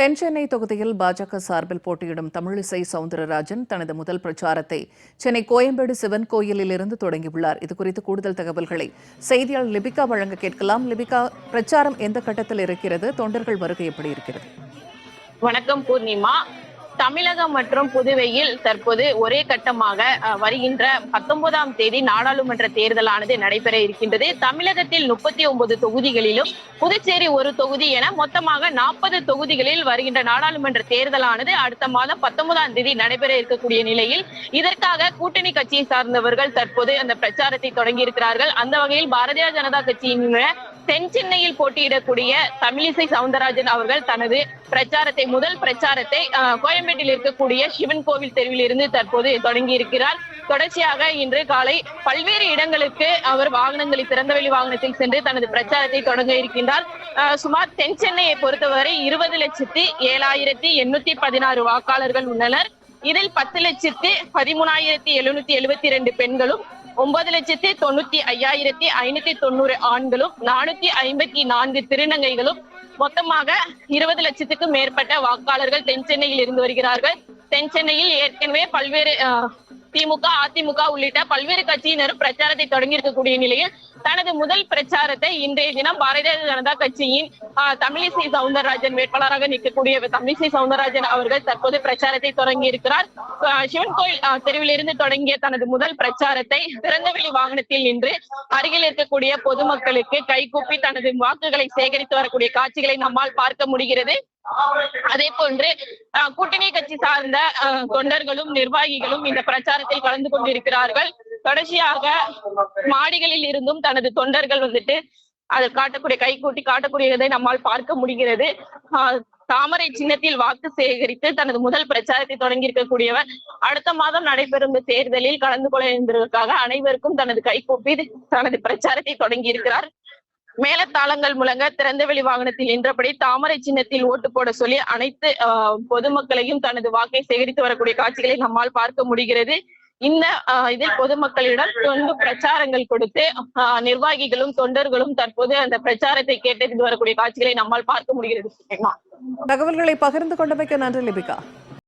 தென் சென்னை தொகுதியில் பாஜக சார்பில் போட்டியிடும் தமிழிசை சவுந்தரராஜன் தனது முதல் பிரச்சாரத்தை சென்னை கோயம்பேடு சிவன் கோயிலில் இருந்து தொடங்கியுள்ளார் இதுகுறித்து கூடுதல் தகவல்களை செய்தியாளர் லிபிகா வழங்க கேட்கலாம். லிபிகா பிரச்சாரம் எந்த கட்டத்தில் இருக்கிறது? தொண்டர்கள் வருகை எப்படி இருக்கிறது? வணக்கம் பூர்ணிமா. தமிழகம் மற்றும் புதுவையில் தற்போது ஒரே கட்டமாக வருகின்ற பத்தொன்பதாம் தேதி நாடாளுமன்ற தேர்தலானது நடைபெற இருக்கின்றது. தமிழகத்தில் முப்பத்தி ஒன்பது தொகுதிகளிலும் புதுச்சேரி ஒரு தொகுதி என மொத்தமாக நாற்பது தொகுதிகளில் வருகின்ற நாடாளுமன்ற தேர்தலானது அடுத்த மாதம் பத்தொன்பதாம் தேதி நடைபெற இருக்கக்கூடிய நிலையில் இதற்காக கூட்டணி கட்சியை சார்ந்தவர்கள் தற்போது அந்த பிரச்சாரத்தை தொடங்கி இருக்கிறார்கள். அந்த வகையில் பாரதிய ஜனதா கட்சியின் தென் சென்னையில் போட்டியிடக்கூடிய தமிழிசை சவுந்தரராஜன் அவர்கள் தனது பிரச்சாரத்தை முதல் பிரச்சாரத்தை கோயம்பேட்டில் இருக்கக்கூடிய சிவன் கோவில் தெருவில் இருந்து தற்போது தொடங்கி இருக்கிறார் தொடர்ச்சியாக இன்று காலை பல்வேறு இடங்களுக்கு அவர் வாகனங்களில் திறந்தவெளி வாகனத்தில் சென்று தனது பிரச்சாரத்தை தொடங்க இருக்கின்றார். சுமார் தென் சென்னையை பொறுத்தவரை இருபது லட்சத்தி ஏழாயிரத்தி எண்ணூத்தி பதினாறு வாக்காளர்கள் உள்ளனர். இதில் பத்து லட்சத்து பதிமூணாயிரத்தி எழுநூத்தி எழுபத்தி ரெண்டு பெண்களும் ஒன்பது லட்சத்தி தொண்ணூத்தி ஐயாயிரத்தி ஐநூத்தி தொண்ணூறு ஆண்களும் நானூத்தி ஐம்பத்தி நான்கு திருநங்கைகளும் மொத்தமாக இருபது லட்சத்துக்கும் மேற்பட்ட வாக்காளர்கள் தென் சென்னையில் இருந்து வருகிறார்கள். தென் சென்னையில் ஏற்கனவே பல்வேறு திமுக அதிமுக உள்ளிட்ட பல்வேறு கட்சியினரும் பிரச்சாரத்தை தொடங்கி இருக்கக்கூடிய நிலையில் தனது முதல் பிரச்சாரத்தை இன்றைய தினம் பாரதிய ஜனதா கட்சியின் தமிழிசை சவுந்தரராஜன் வேட்பாளராக நிற்கக்கூடிய தமிழிசை சவுந்தரராஜன் அவர்கள் தற்போது பிரச்சாரத்தை தொடங்கி இருக்கிறார் சிவன் கோயில் தெருவில் தெருவிலிருந்து தொடங்கிய தனது முதல் பிரச்சாரத்தை திறந்தவெளி வாகனத்தில் நின்று அருகில் இருக்கக்கூடிய பொதுமக்களுக்கு கைகூப்பி தனது வாக்குகளை சேகரித்து வரக்கூடிய காட்சிகளை நம்மால் பார்க்க முடிகிறது. அதே போன்று கூட்டணி கட்சி சார்ந்த தொண்டர்களும் நிர்வாகிகளும் இந்த பிரச்சாரத்தில் கலந்து கொண்டிருக்கிறார்கள். தொடர்ச்சியாக மாடிகளில் இருந்தும் தனது தொண்டர்கள் வந்துட்டு அதை காட்டக்கூடிய கை கூட்டி காட்டக்கூடியதை நம்மால் பார்க்க முடிகிறது. ஆஹ் தாமரை சின்னத்தில் வாக்கு சேகரித்து தனது முதல் பிரச்சாரத்தை தொடங்கி இருக்கக்கூடியவர் அடுத்த மாதம் நடைபெறும் தேர்தலில் கலந்து கொள்ள இருந்ததற்காக அனைவருக்கும் தனது கைகூப்பி தனது பிரச்சாரத்தை தொடங்கி இருக்கிறார் மேலத்தாளங்கள் முழங்க திறந்தவெளி வாகனத்தில் நின்றபடி தாமரை சின்னத்தில் ஓட்டு போட சொல்லி அனைத்து பொதுமக்களையும் தனது வாக்கை சேகரித்து வரக்கூடிய காட்சிகளை நம்மால் பார்க்க முடிகிறது. இந்த ஆஹ், இதில் பொதுமக்களிடம் தொண்டு பிரச்சாரங்கள் கொடுத்து ஆஹ், நிர்வாகிகளும் தொண்டர்களும் தற்போது அந்த பிரச்சாரத்தை கேட்டறிந்து வரக்கூடிய காட்சிகளை நம்மால் பார்க்க முடிகிறது. தகவல்களை பகிர்ந்து கொண்டமைக்கு நன்றி லிபிகா.